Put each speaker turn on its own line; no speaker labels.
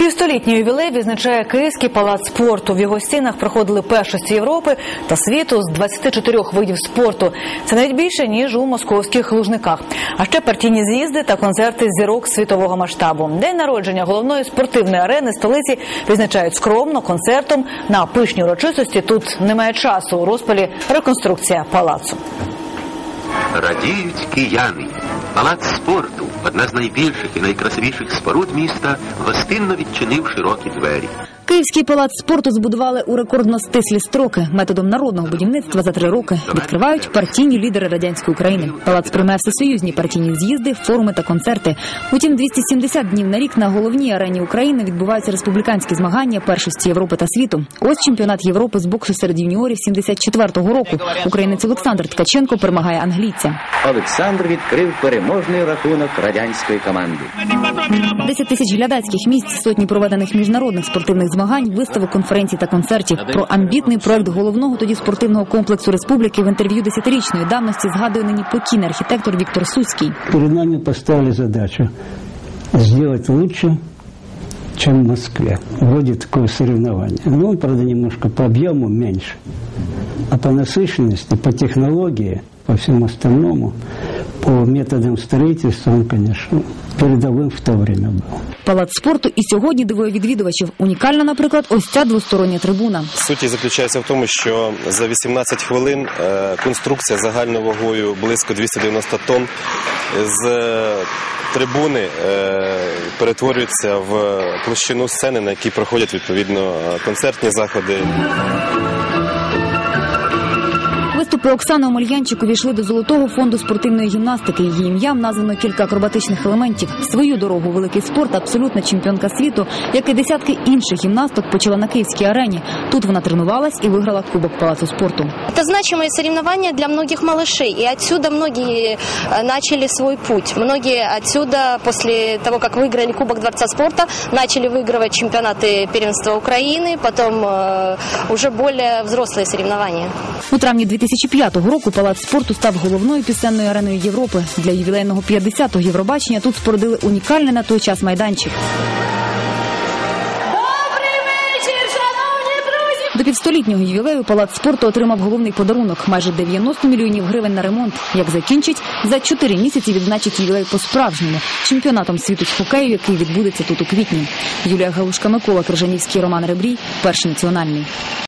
Півстолітній ювілей відзначає Київський палац спорту. В його стінах проходили першості Європи та світу з 24 видів спорту. Це навіть більше ніж у московських лужниках. А ще партійні з'їзди та концерти зірок світового масштабу. День народження головної спортивної арени столиці відзначають скромно концертом. На пишні урочистості тут немає часу. У розпалі реконструкція палацу.
Радіють кияни. Палац спорту, одна з найбільших і найкрасивіших споруд міста, гостинно відчинив широкі двері.
Київський палац спорту збудували у рекордно стислі строки. Методом народного будівництва за три роки відкривають партійні лідери радянської України. Палац приймає всесоюзні партійні з'їзди, форуми та концерти. Утім, 270 днів на рік на головній арені України відбуваються республіканські змагання першості Європи та світу. Ось чемпіонат Європи з боксу серед юніорів 74-го року. Українець Олександр Ткаченко перемагає англійця.
Олександр відкрив переможний рахунок радянської команди.
10 тисяч глядацьких місць, сотні проведених міжнародних спортивних змагань, виставок, конференцій та концертів. Про амбітний проект головного тоді спортивного комплексу республіки в інтерв'ю десятирічної давності згадує нині покійний архітектор Віктор Суцький.
Перед нами поставили задачу сделать лучше, чем в Москве. Вроде такое соревнование. Но он, правда, немножко по объему меньше. А по насыщенности, по технологии, по всему остальному, по методам строительства он, конечно, передовым в то время был.
Палац спорту і сьогодні дивує відвідувачів. Унікальна, наприклад, ось ця двостороння трибуна.
Суть її заключається в тому, що за 18 хвилин е, конструкція загальною вагою близько 290 тонн з е, трибуни е, перетворюється в площину сцени, на якій проходять відповідно концертні заходи
Виступи Оксани Омельянчик увійшли до золотого фонду спортивної гімнастики. Її ім'ям названо кілька акробатичних елементів. Свою дорогу у великий спорт абсолютна чемпіонка світу, як і десятки інших гімнасток, почала на київській арені. Тут вона тренувалась і виграла кубок палацу спорту.
Это значимые соревнования для многих малышей, и отсюда многие э, начали свой путь. Многие отсюда, после того, как выиграли Кубок Дворца спорта, начали выигрывать чемпионаты первенства Украины, потом э, уже более взрослые соревнования.
У травні 2005 року палац спорту став головною пісенною ареною Європи. Для ювілейного 50-го Євробачення тут спорудили унікальний на той час майданчик. До півстолітнього ювілею палац спорту отримав головний подарунок майже 90 мільйонів гривень на ремонт. Як закінчить, за 4 місяці відзначить ювілей по-справжньому чемпіонатом світу з хокею, який відбудеться тут у квітні. Юлія Галушка, Микола Крижанівський, Роман Ребрій, перший національний.